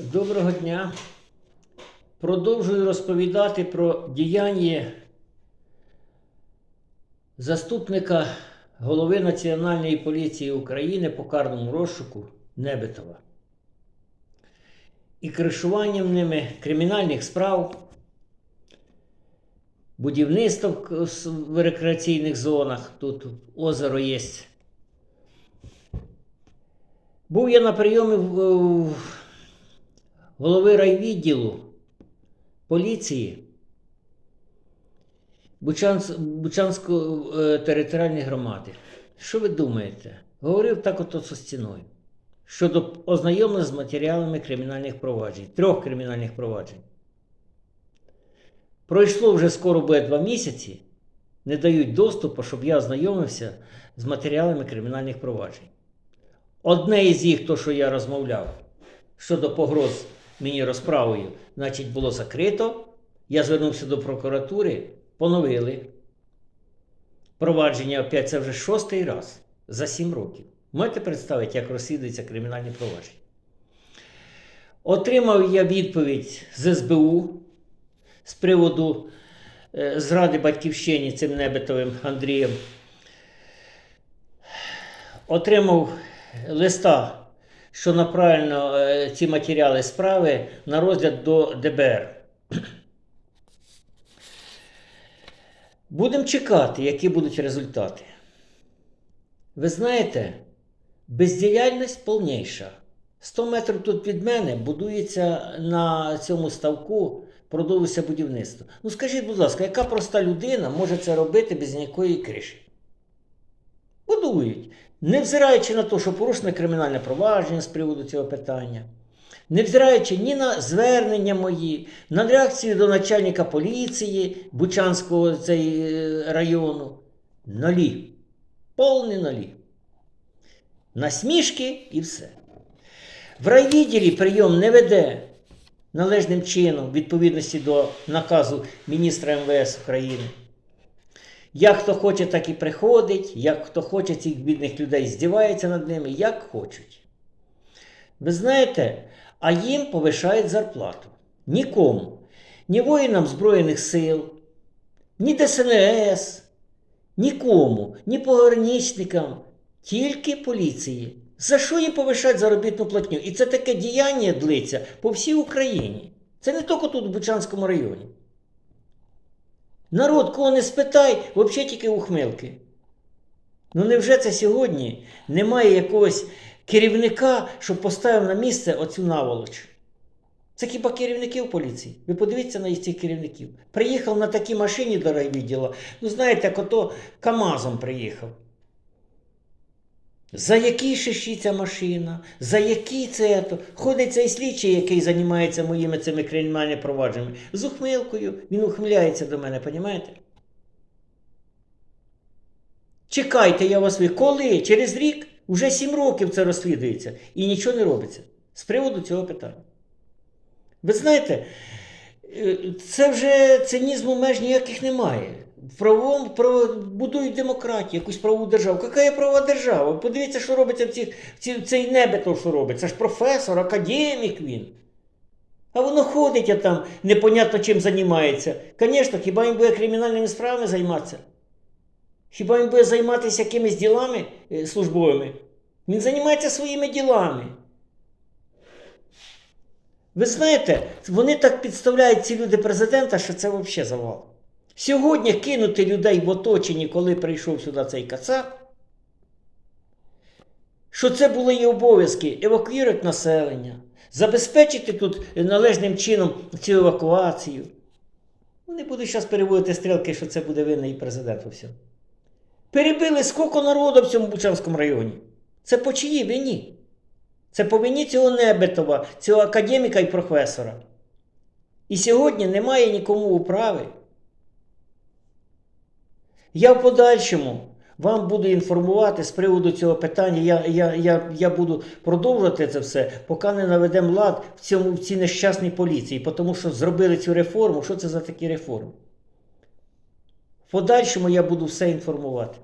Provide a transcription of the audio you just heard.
Доброго дня. Продовжую розповідати про діяння заступника голови Національної поліції України по карному розшуку Небетова. І кришуванням ними кримінальних справ, будівництва в рекреаційних зонах. Тут озеро є. Був я на прийомі в голови райвідділу поліції Бучанс, Бучанської е, територіальної громади. Що ви думаєте? Говорив так ото зі стіною. Щодо ознайомлення з матеріалами кримінальних проваджень, трьох кримінальних проваджень. Пройшло вже скоро буде два місяці, не дають доступу, щоб я ознайомився з матеріалами кримінальних проваджень. Одне із їх, то, що я розмовляв, щодо погроз мені розправою, значить, було закрито. Я звернувся до прокуратури, поновили. Провадження опять це вже шостий раз за сім років. Можете представити, як розслідується кримінальні провадження? Отримав я відповідь з СБУ з приводу е, зради батьківщині цим небетовим Андрієм. Отримав листа, що направлено е, ці матеріали справи на розгляд до ДБР. Будемо чекати, які будуть результати. Ви знаєте, бездіяльність повніша. 100 метрів тут від мене будується на цьому ставку, продовжується будівництво. Ну скажіть, будь ласка, яка проста людина може це робити без ніякої криші? Будують. Невзираючи на те, що порушене кримінальне провадження з приводу цього питання, невзираючи ні на звернення мої, на реакцію до начальника поліції Бучанського цей, е, району. Нолі. Повні нолі. Насмішки і все. В райвідділі прийом не веде належним чином відповідності до наказу міністра МВС України. Як хто хоче, так і приходить, як хто хоче цих бідних людей здівається над ними, як хочуть. Ви знаєте, а їм повишають зарплату. Нікому. Ні воїнам Збройних сил, ні ДСНС, нікому, ні пограничникам, тільки поліції. За що їм повишають заробітну платню? І це таке діяння длиться по всій Україні. Це не тільки тут, в Бучанському районі. Народ, кого не спитай, взагалі тільки ухмилки. Ну невже це сьогодні немає якогось керівника, що поставив на місце оцю наволоч? Це хіба керівників поліції? Ви подивіться на цих керівників. Приїхав на такій машині до райвідділу, ну знаєте, як ото КАМАЗом приїхав. За який шиші ця машина? За який це? то? Ходить цей слідчий, який займається моїми цими кримінальними провадженнями. З ухмилкою. Він ухмиляється до мене, понімаєте? Чекайте, я вас ви. Коли? Через рік? Уже сім років це розслідується. І нічого не робиться з приводу цього питання. Ви знаєте, е, це вже цинізму меж ніяких немає. Правовому право, будують демократію, якусь правову державу. Яка є правова держава? Подивіться, що робиться в, цих, в цей небето, що робить. Це ж професор, академік він. А воно ходить а там, непонятно чим займається. Звісно, хіба він буде кримінальними справами займатися? Хіба він буде займатися якимись ділами е, службовими? Він займається своїми ділами. Ви знаєте, вони так підставляють ці люди президента, що це взагалі завал. Сьогодні кинути людей в оточенні, коли прийшов сюди цей кацап, що це були її обов'язки евакуювати населення, забезпечити тут належним чином цю евакуацію. Вони будуть зараз переводити стрілки, що це буде винний президент у всьому. Перебили скільки народу в цьому Бучанському районі. Це по чиїй вині? Це по вині цього Небетова, цього академіка і професора. І сьогодні немає нікому управи. Я в подальшому вам буду інформувати з приводу цього питання. Я, я, я, я буду продовжувати це все, поки не наведемо лад в, цьому, в цій нещасній поліції, тому що зробили цю реформу. Що це за такі реформи? В подальшому я буду все інформувати.